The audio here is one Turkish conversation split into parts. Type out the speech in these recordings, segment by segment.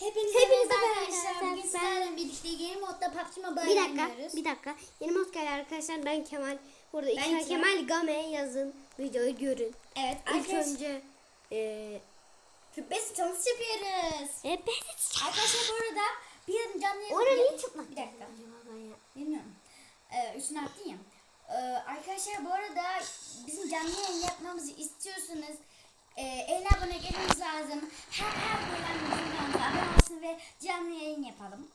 Hepinize, Hepinize merhaba arkadaşlar. Bugün sizlerle birlikte Game Mode'da PUBG Mobile Bir dakika, oynuyoruz. bir dakika. Yeni hoş geldin arkadaşlar. Ben Kemal. Burada Ben İlker Kemal. Game yazın. Videoyu görün. Evet İlk arkadaşlar. önce eee 45 challenge yapıyoruz. evet. Arkadaşlar bu arada bir canlı yayın... Orada niye çıplak? Bir dakika. Bilmiyorum. Ee, üstüne attın ya. Ee, arkadaşlar bu arada bizim canlı yayın yapmamızı istiyorsanız e, 50 abone gelmemiz lazım. Her her bölüm bizim kanalımıza abone olsun ve canlı yayın yapalım.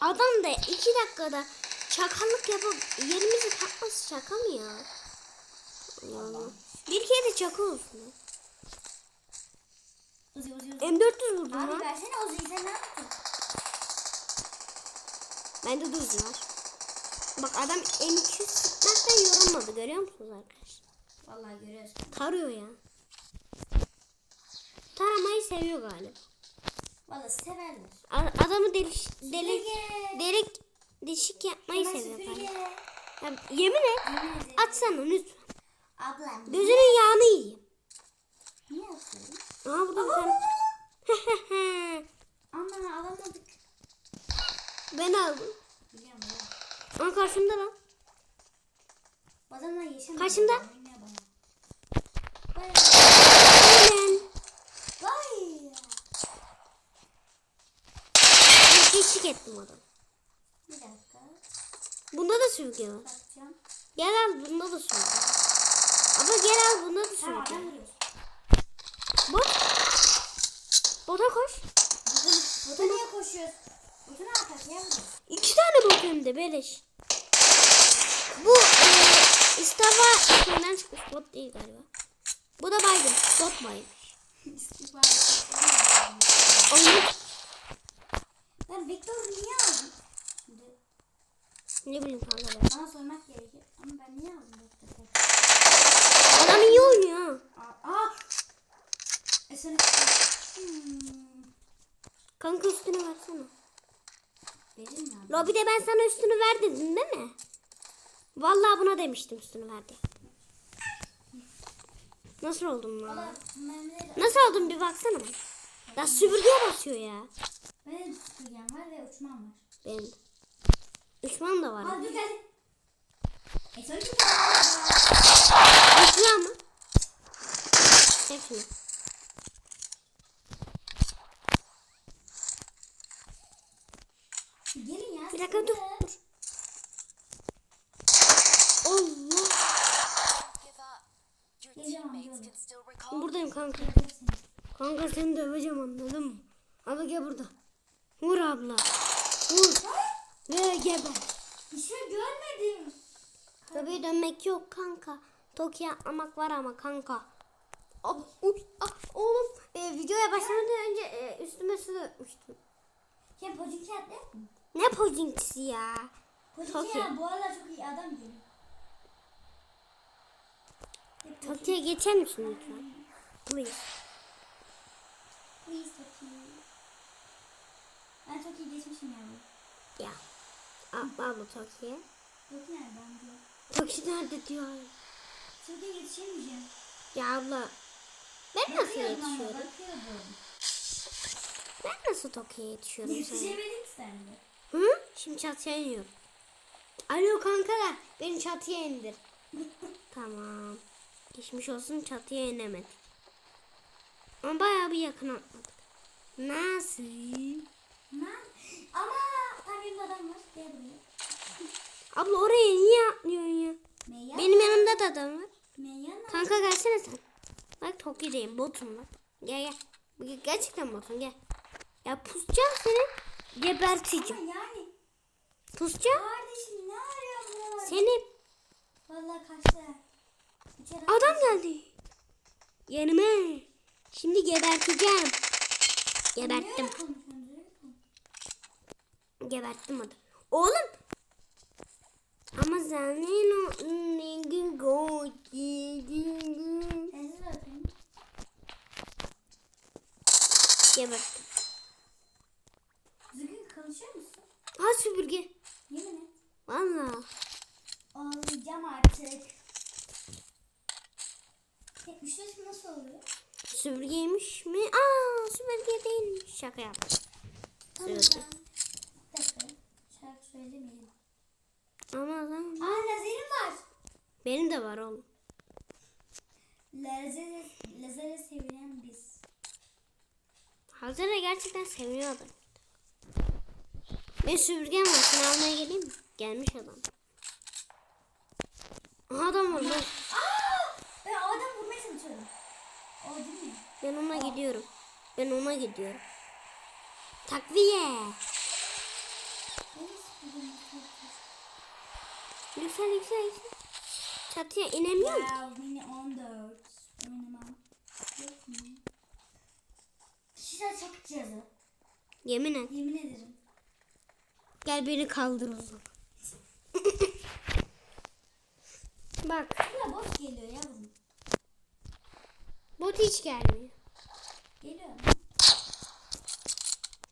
Adam da iki dakikada çakallık yapıp yerimizi takması şaka mı ya? Allah Allah. Bir kere de çakal olsun. Uzi uzi uzi. M400 vurdum Abi lan. versene Uzi'yi sen ne yaptın? Bende de uzi var. Bak adam M200 sıkmaktan yorulmadı görüyor musunuz arkadaşlar? Vallahi görüyorsun. Tarıyor ya. Taramayı seviyor galiba. Vallahi severler. A- Adamı delik delik Süpürge. delik deşik yapmayı Hemen seviyor süpürge. galiba. Ya, yemin et. Yemin ederim. Atsana lütfen. Ablam. Gözünün yağını yiyeyim. Niye atıyorsun? Aha burada bir tane. Alamadık. ben aldım. Biliyorum biliyorum. Ama karşımda lan. Bu adamlar yaşamıyor. Kaçında? Oynuyor bana. Deşik ettim adamı. Bir dakika. Bunda da sürgü var. Bakacağım. Gel al bunda da sürgü var. Ama gel al bunda da Tamam adam var. vuruyor. Bot. Bota koş. Bota, niye koşuyoruz? Bota ne yapacağız ya? İki tane bot hem de beleş. Bu e, İstava şeyinden çıkmış bot değil galiba. Bu da baygın. Bot baygın. İstifa. Oyunu Ben Victor niye aldım? Ne bileyim kanka ben. bana sormak gerekir. Ama ben niye aldım Victor'u? Adam iyi oynuyor. Aa. Aa. E sana... Hmm. Kanka üstünü versene. Verir mi abi? Lobide ben sana üstünü ver dedim değil mi? Vallahi buna demiştim üstünü ver diye. Nasıl oldum lan? Nasıl oldum bir baksana. Ya süpürgeye basıyor ya. Benim süpürgem var ve uçmam var. Benim. Düşman da var. Aa dur geldi. E sonra ki Düşman mı? Hepsini. Gelin ya. Bir dakika dur. dur. Allah. Buradayım kanka. Kanka seni döveceğim anladın mı? Abla gel burada. Vur abla. Vur. Ve geber. Bir şey görmedim. Tabii dönmek yok kanka. Toki atlamak var ama kanka. Ah, uy, ah, oğlum e, videoya başlamadan önce e, üstüme su dökmüştüm. Ya mı? Ne pojinkisi ya? Pochinki Toki. ya bu aralar çok iyi adam Pochinki. Toki'ye geçer misin lütfen? Please. Please Toki. Ben Toki'yi geçmişim yani. Ya. Atla abla Toki'ye. Toki nerede ben diyor. Toki nerede diyor. Toki'ye yetişemeyeceğim. Ya abla. Ben nasıl Bakıyorum ama, yetişiyorum? Bakıyorum. Ben nasıl Toki'ye yetişiyorum sana? Yetişemedim ki sen de. Hı? Şimdi çatıya iniyorum. Alo kankalar beni çatıya indir. tamam. Geçmiş olsun çatıya inemedik. Ama bayağı bir yakın atladık. Nasıl? Ama yanımda adam var. Gel buraya. Abla oraya niye atlıyorsun ya? Meyyan. Benim yanımda da adam var. Meyyan. Kanka gelsene sen. Bak Toki'deyim botum lan. Gel gel. Bu Gerçekten botum gel. Ya pusacağım seni. Geberteceğim. Ama yani. Pusacağım. Kardeşim ne arıyor bu? Seni Vallahi kaçtı. İçeri Adam geldi. Yanıma. Şimdi geberteceğim. Geberttim. Niye öyle konuşuyorsun? Öyle konuş. Geberttim adamı. Oğlum. Ama senin o ne gün Ezra öpeyim. Geberttim. Düzgün konuşuyor musun? Ha süpürge. Yemin et. Valla. Ağlayacağım artık. Tek müşterisi nasıl oluyor? süpürgeymiş mi? Aa süpürge değilmiş. Şaka yaptım. Tamam. Dakika. Şarkı söylemeyelim. Ama zaman Aa lazerim var. benim de var oğlum. Lazer, lazere sevilen biz. Hazırda gerçekten seviyordum. Ben süpürgem var. Seni almaya geleyim mi? Gelmiş adam. Aha adam var lan. Ben o adamı vurmaya çalışıyorum. O değil mi? Ben ona gidiyorum. Ben ona gidiyorum. Takviye. Yüksel yüksel yüksel. Çatıya inemiyorum. ki. Wow, mini 14. Oynamam. Yok mu? Şişe cihazı. Yemin et. Yemin ederim. Gel beni kaldır o zaman. Bak. Buna boş geliyor yavrum. Bot hiç gelmiyor. Geliyor mu?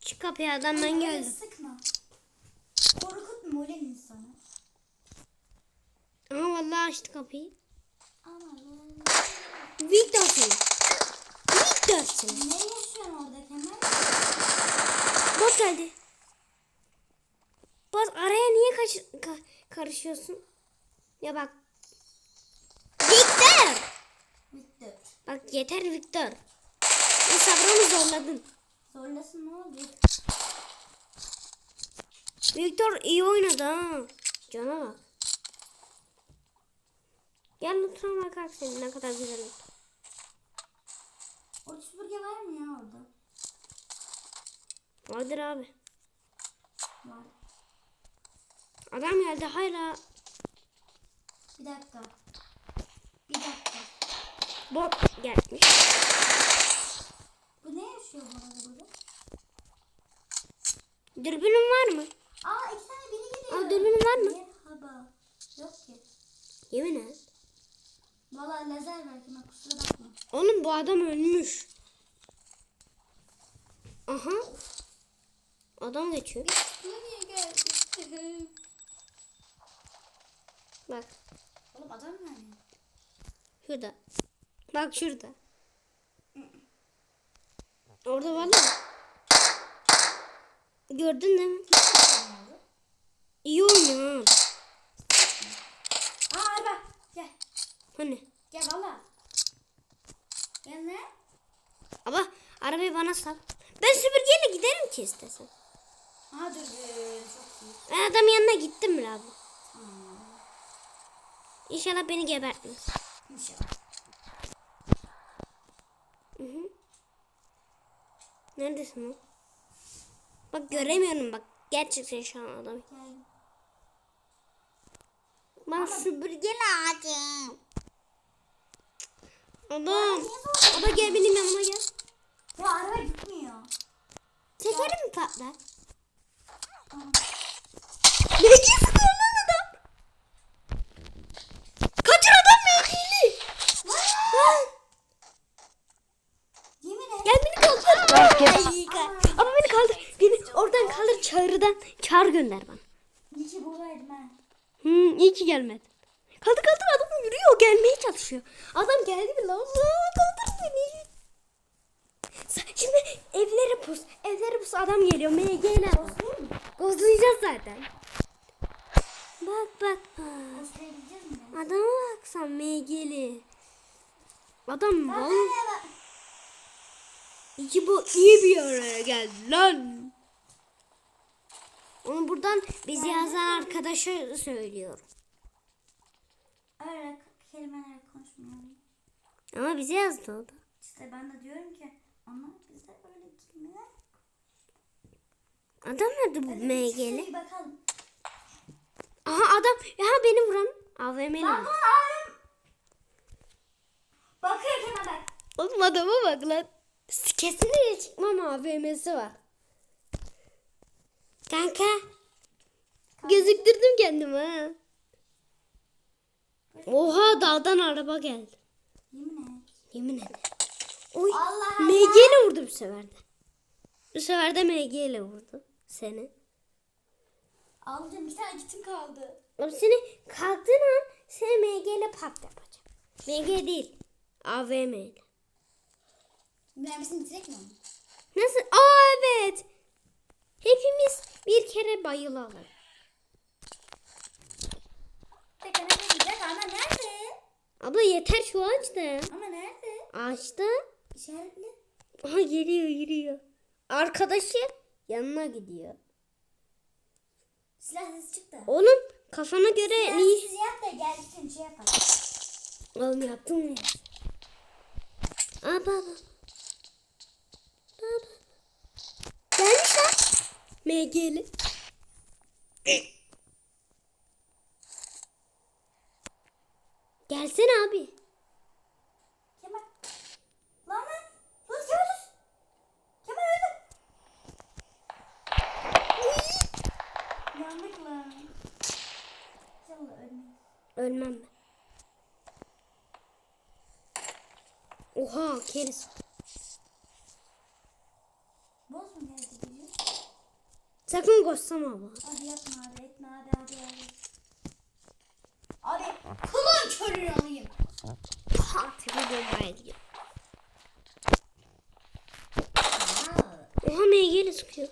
Şu kapıya adamdan Öyle geldi. Sıkma. Korkutma ölen insanı. Ama vallahi açtı kapıyı. Ama. Victor seni. Victor seni. Ne yaşıyorsun orada Kemal? Bot geldi. Bot araya niye kaç, ka- karışıyorsun? Ya bak. Victor. Victor. Bak yeter Victor. Bu sabrımı zorladın. Zorlasın ne oldu? Victor iyi oynadı ha. Cana bak. Gel lütfen bakar senin ne kadar güzel oldu. Orada süpürge var mı ya orada? Vardır abi. Var. Adam geldi hala Bir dakika. Bir dakika. bot gelmiş. Bu ne yaşıyor bu arada burada? Dürbünün var mı? Aa iki tane biri geliyor. Aa, dürbünün var mı? Merhaba. Yok ki. Yemin et. Valla lazer var Kemal kusura bakma. Oğlum bu adam ölmüş. Aha. Adam geçiyor. Nereye geldi? Bak Oğlum adam nerede? şurada. Bak şurada. Orada var mı? Gördün değil mi? İyi oynuyor. Aa araba. Gel. Hani? Gel valla. Gel ne? Ama arabayı bana sal. Ben süpürgeyle giderim ki istesen. Dur. ee, Çok iyi. Ben adamın yanına gittim bile abi. Tamam. İnşallah beni gebertmez. İnşallah. Hı hı. Neredesin o? Bak göremiyorum bak. Gerçekten şu an adamı. Gel. Ben süpürge lazım. Adam. Ama gel benim yanıma gel. Ya araba gitmiyor. Tekerim patlar? Ne sıkıyor lan adam? Kaçır adam mevkili. Yemin et. Gel beni kaldır. Ay, ka- Ama beni kaldır. Beni oradan kaldır Çağır gönder bana. İyi ki buradaydım ha. Hmm, iyi ki gelmedin. Kaldır kaldır adam yürüyor gelmeye çalışıyor. Adam geldi mi lan? Kaldır beni. Şimdi evlere pus. Evlere pus adam geliyor. MG'ler. Gozlayacağız zaten. Bak bak. Adama bak sen MG'li. Adam bak. İki bu iyi bir araya geldi lan. Onu buradan bizi yazan arkadaşa söylüyorum. Öyle kelimeler konuşmayalım. Ama bize yazdı o da. İşte ben de diyorum ki ama bize öyle kelimeler. Adam nerede bu MG'li? bakalım. Aha adam. Ya beni vuran AVM'li. Lan bu abim. Bakıyor Kemal bak. Oğlum adama bak lan. Kesinlikle çıkmam AVM'si var. Kanka. Gözüktürdüm kendimi ha. Oha dağdan araba geldi. Yemin et. Yemin ederim. Oy. Allah Allah. MG ile vurdu bu sefer de. Bu sefer de MG ile vurdu seni. Aldım bir tane kitim kaldı. Ama seni kalktığın an seni MG ile pat yapacağım. MG değil. AVM ile. Mermisini bitirek mi? Nasıl? Aa evet. Hepimiz bir kere bayılalım. Peki ne gidecek ama nerede? Abla yeter şu ağaçta. Ama nerede? Ağaçta. İşaretli. Aha geliyor geliyor. Arkadaşı yanına gidiyor. Silahsız çıktı. Oğlum kafana göre iyi. Silahsız yap da gelsin şey yapalım. Oğlum yaptım ya. Aa baba. Baba. Gelmiş lan. MG'li. Gelsene abi. Kemal. Lan lan. Dur Kemal dur. Kemal öldü. Yandık lan. İnşallah. Ölmem ben. Oha keriz. Boz mu geldi gidiyor? Sakın koşsama abla. Hadi yapma abi etme abi hadi hadi. Abi kulağın körünü alayım. Bombaya gidiyor. Aa, Oha MG'li sıkıyor.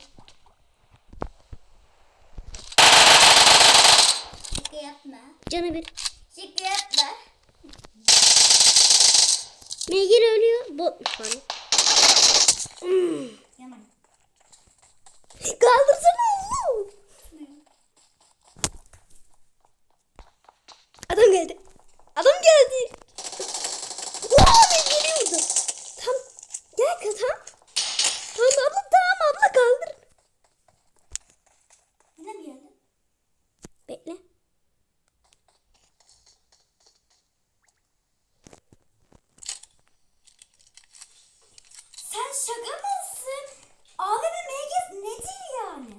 Şaka yapma. Canı bir. Şaka yapma. MG'li ölüyor. Botmuş bana. Hmm. Adam geldi. Adam geldi. Oha ben geliyordu. Tam. Gel kız tam. Tamam abla tamam abla kaldır. Yine bir yerde. Bekle. Sen şaka mısın? AVM MG nedir yani?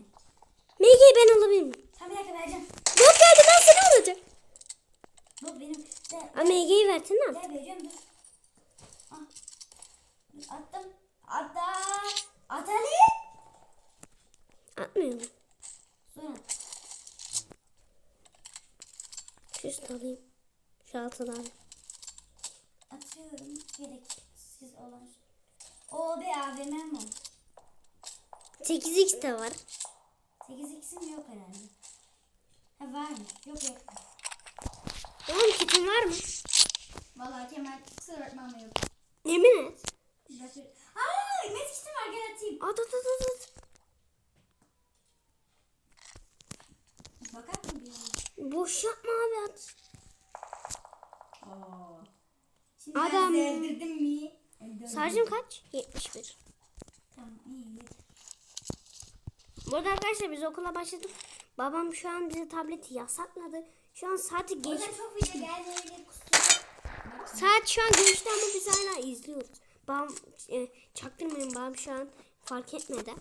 MG'yi ben alabilir miyim? Tamam bir dakika vereceğim. Yok geldi ben seni vuracağım. Bu benim. De, Aa MG'yi versene abi. Gel vereceğim dur. Ah. Dur, Attım. Atta. At Ali. Atmıyorum. Sonra. Şu üst alayım. Alayım. Atıyorum. Gereksiz olan. O be AVM mi? 8x de var. 8x'im yok herhalde. Ha varmış. Yok yok. Oğlum kitin var mı? Vallahi Kemal kusura bakma ama yok. Yemin et. Aa, meskisi var gel atayım. At at at at, Bakar mı bir yana? Boş yapma abi at. Oo. Şimdi Adam- ben sevdirdim mi? Öldürdüm. Sarjım kaç? 71. Tamam iyi. Burada arkadaşlar biz okula başladık. Babam şu an bize tableti yasakladı. Şu an saati geç. Çok video geldi. Saat şu an geçti ama biz hala izliyoruz. Babam e, çaktırmayın babam şu an fark etmedi.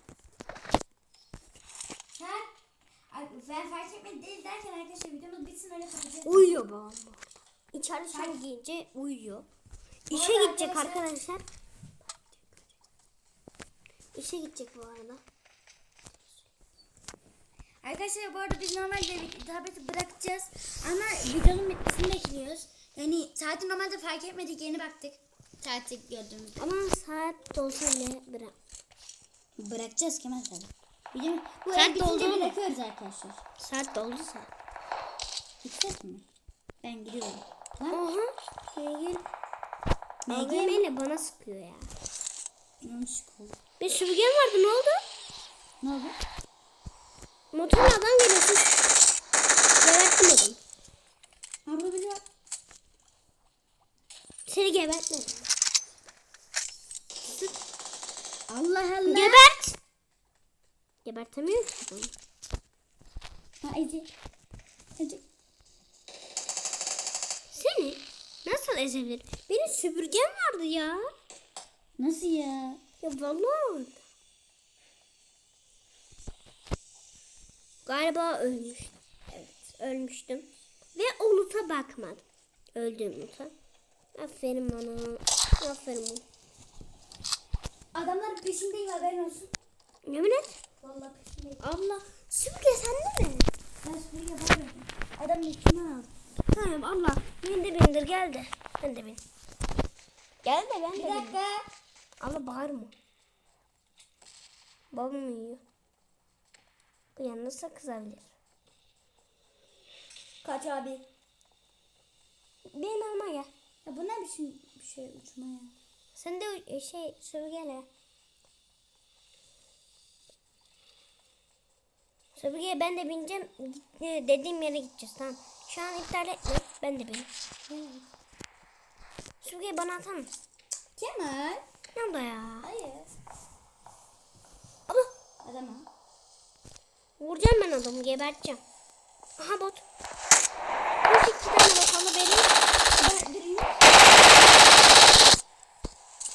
Sen Ay, ben fark etmedi değil derken arkadaşlar videomuz bitsin öyle kapatacağız. Uyuyor babam. İçeride şal giyince uyuyor. İşe arada gidecek arkadaşlar- arkadaşlar. İşe gidecek bu arada. Arkadaşlar bu arada biz normalde tableti bırakacağız ama videonun bitmesini bekliyoruz. Yani saati normalde fark etmedik yeni baktık. Saati gördüğümüzde. Ama saat dolsa bile bırak. Bırakacağız Kemal tabi. Video, bu Saat el bitince doldu bırakıyoruz arkadaşlar. Saat doldu saat. Gidecek mi? Ben gidiyorum. Tamam. Oha. Ne AVM ile bana sıkıyor ya. Yanlışlık oldu. Bir süpürgen vardı ne oldu? Ne oldu? Motorla adam geliyor. burada biri var. Seni gebertmedim. Allah Allah. Gebert. Gebertemiyor ki adamı. Ha Ece. Ece. Seni nasıl ezebilir? Benim süpürgem vardı ya. Nasıl ya? Ya vallahi. Galiba ölmüş. Evet ölmüştüm. Ve o loot'a bakmadım. Öldüğüm loot'a. Aferin bana. Aferin bana. Adamların peşindeyim haberin olsun. Yemin et. Vallahi. Abla süpürge sende mi? Ben süpürge bakmıyorum. Adam üstüme aldı. Tamam abla. De bindir gel de. Ben de bin. Gel de ben de Bir dakika. Abla bağırma. Babam uyuyor. Uyanırsa kızabilir. Kaç abi? Benim yanıma gel. Ya bu ne biçim bir şey uçma ya? Sen de şey süpürgeyle. Süpürgeye ben de bineceğim. Dediğim yere gideceğiz tamam. Şu an iptal etme. Ben de bineyim. Süpürgeyi bana atar mısın? Kemal. Ne oldu ya? Hayır. Abla Adama. vuracağım ben adamı geberteceğim. Aha bot. Bu iki tane botalı benim.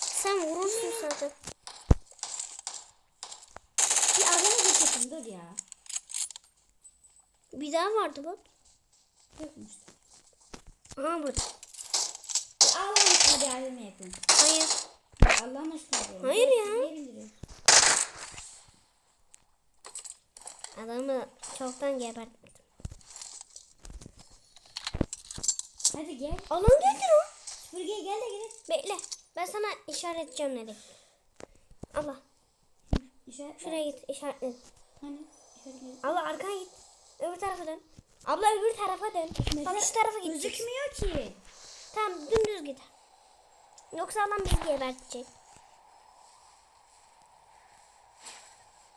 Sen vurursun zaten. Bir adama geçelim dur ya. Bir daha vardı bot. Yokmuş. Aha. Bir Allah'ın aşkına bir ayrılma yapın. Hayır. Bak Allah'ın aşkına diyorum. Hayır ya. Adamı çoktan geberttim. Hadi gel. Alan geldi o. Süpürgeye gel de gel. Bekle. Ben sana işaret edeceğim nereye. Allah. İşaret. Şuraya git işaretledim. Hani? Abla arkana git. Öbür tarafa dön. Abla öbür tarafa dön. Bak şu tarafa git. Gözükmüyor ki. Tamam dümdüz git. Yoksa adam bizi gebertecek.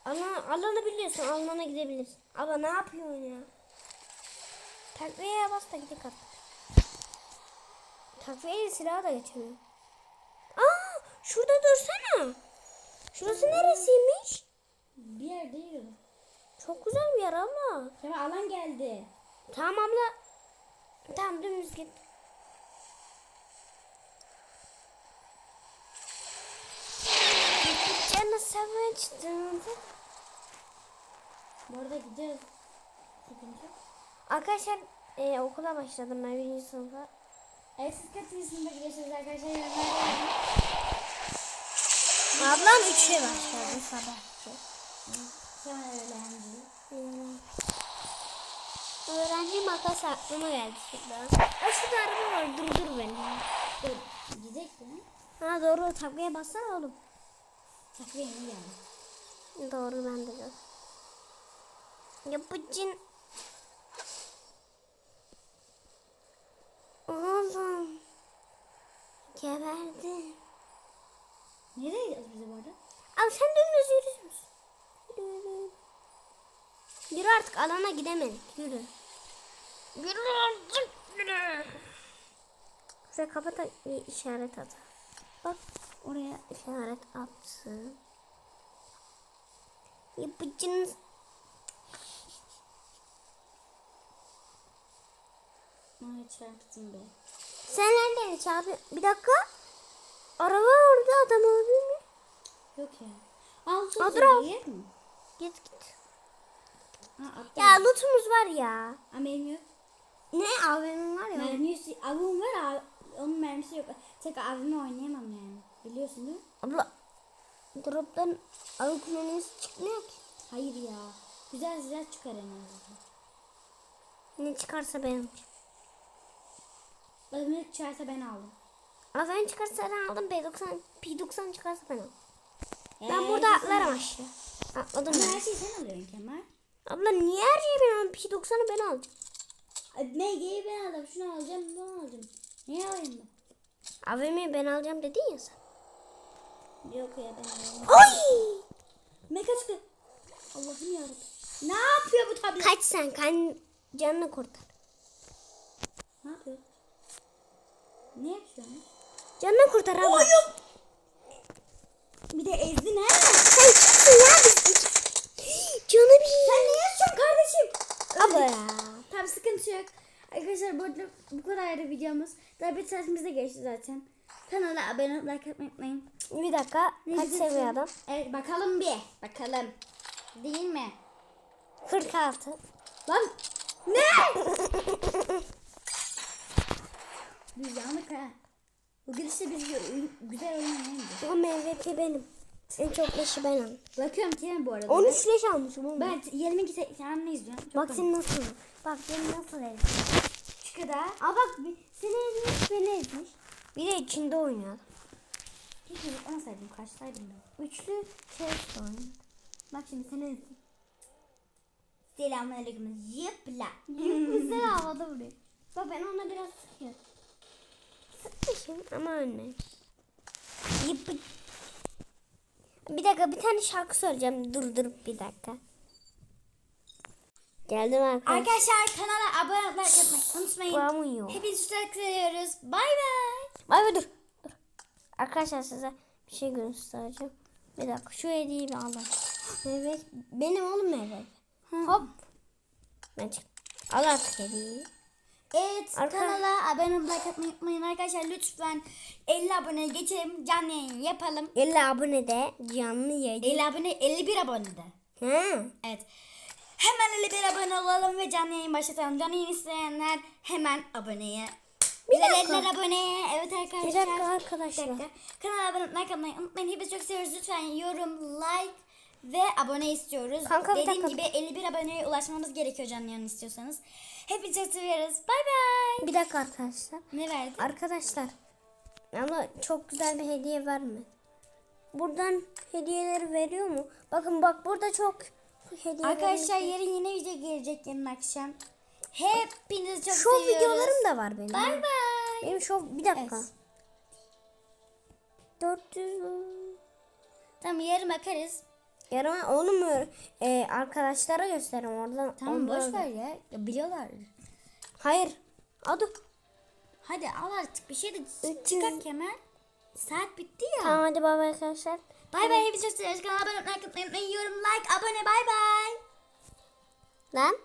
Alan, alanı biliyorsun. Alana gidebilirsin. Abla ne yapıyorsun ya? Takviyeye bas da gidelim artık. Takviyeyle silahı da geçemiyor. Aa, şurada dursana. Şurası neresiymiş? Bir yer değil o. Çok güzel bir yer abla. Kemal alan geldi. Tamam abla. Tamam dümdüz git. Canı sevinçtim. Bu arada yok. Arkadaşlar e, okula başladım ben birinci sınıfa. E siz kaçıncı sınıfa gidiyorsunuz arkadaşlar? Ablam 3'e başladı sabah. Kemal öğrenci. Öğrenci makas aklıma geldi şurada. Aa, şurada araba var durdur beni. Dur. Gidecektin ha? Ha doğru takviye bassana oğlum. Takviye mi geldi? Doğru ben de gördüm. Ya bu cin... Oğlum. Geberdi. Nereye gidiyoruz biz bu arada? Abi sen dümdüz yürür müsün? Yürü. Yürü artık alana gidemedik. Yürü. Size kapat bir işaret at. Bak oraya işaret atsın. Yapıcınız Ay çarptım be. Sen neredesin abi? Bir dakika. Araba orada adam abi mi? Yok ya. Al al. Yer mi? Git git. Ha. Ya lootumuz var ya. Ama benim yok. Ne abimin var ya. Mermisi, avum var abi. Onun mermisi yok. Tek avimle oynayamam yani. Biliyorsun değil mi? Abla drop'tan avuk menümüz çıkmıyor ki. Hayır ya. Güzel güzel çıkar en azından. Ne çıkarsa benim. Ne çıkarsa ben aldım. Ama ben çıkarsa ben aldım. P90, P90 çıkarsa ben aldım. Ben Ee, burada güzel. atlarım aşağı. Atladım ben. her şeyi sen alıyorsun Kemal. Abla niye her şeyi ben alayım? P90'ı ben alacağım. Ay, MG'yi ben aldım. Şunu alacağım, bunu alacağım. Niye alayım ben? AVM'yi ben alacağım dedin ya sen. Yok ya ben alayım. Oy! Mega çıktı. Allah'ım yarabbim. Ne yapıyor bu tablet? Kaç sen kan canını kurtar. Ne yapıyor? Ne yapıyorsun? Canını kurtar abla. Oyun. Bir de ezdin ha. Sen kimsin ya? Canı bir. Sen ne yaşıyorsun kardeşim? Abla ya. Tamam sıkıntı yok. Arkadaşlar burada bu kadar da videomuz. Daha bir saatimiz de geçti zaten. Kanala abone olup like atmayı unutmayın. Bir dakika. Ne Kaç adam? Evet bakalım bir. Bakalım. Değil mi? 46. Lan ne? Biz yandık ha. Bugün işte gö- güzel oynamayız. O MVP benim. En çok leşi ben aldım. Bakıyorum Kerem bu arada. 13 leş almışım oğlum. Ben 22 tane izliyorum. Çok Bak komik. seni nasıl. Bak beni nasıl ezdi. Şu kadar. Aa bak bir- seni ezmiş beni ezmiş. Bir de içinde oynuyor. Hiç zıplamasaydım kaçtaydım ben. Üçlü chest oyun. Bak şimdi senin Selamünaleyküm. Zıpla. Güzel havada vuruyor. Bak ben ona biraz sıkıyorum. Sıkmışım ama ölmemiş. Yıp. Bir dakika bir tane şarkı söyleyeceğim. Dur dur bir dakika. Geldim arkadaşlar. Arkadaşlar kanala abone olmayı unutmayın. Hepinizi çok seviyoruz. Bay bay. Vay be dur. Dur. Arkadaşlar size bir şey göstereceğim. Bir dakika şu hediyeyi bir alın. Evet. Benim oğlum evet. Hop. Ben çıktım. Al artık hediyeyi. Evet Arka- kanala abone olmayı atmayı unutmayın arkadaşlar. Lütfen 50 abone geçelim. Canlı yayın yapalım. 50 abone de canlı yayın. 50 abone 51 abone de. He. Evet. Hemen 51 abone olalım ve canlı yayın başlatalım. Canlı yayın isteyenler hemen aboneye. Bir dakika. aboneye. Evet arkadaşlar. Bir dakika Bir arkadaşlar. dakika. Kanala abone olmayı atmayı unutmayın. Hepinizi çok seviyoruz. Lütfen yorum, like ve abone istiyoruz. Kanka, Dediğim dakika. gibi 51 aboneye ulaşmamız gerekiyor canlı yayın istiyorsanız. Hepinizi seviyoruz. Bay bay. Bir dakika arkadaşlar. Ne verdi? Arkadaşlar. Ama çok güzel bir hediye verme. Buradan hediyeleri veriyor mu? Bakın bak burada çok hediye Arkadaşlar yarın yine video gelecek yarın akşam. Hepinizi çok Şov seviyoruz. videolarım da var benim. Bay bay. Benim şov bir dakika. Evet. 400 Tamam yarın bakarız. Yarın onu mu e, arkadaşlara gösteririm oradan. Tamam boş ver ya. ya. Biliyorlar. Hayır. Adı. Hadi al artık bir şey de çıkart hemen. Saat bitti ya. Tamam hadi bay bay arkadaşlar. Bay bay. Hepinizi çok seviyoruz. Kanala abone olmayı unutmayın. Yorum, like, abone. Bay bay. Lan.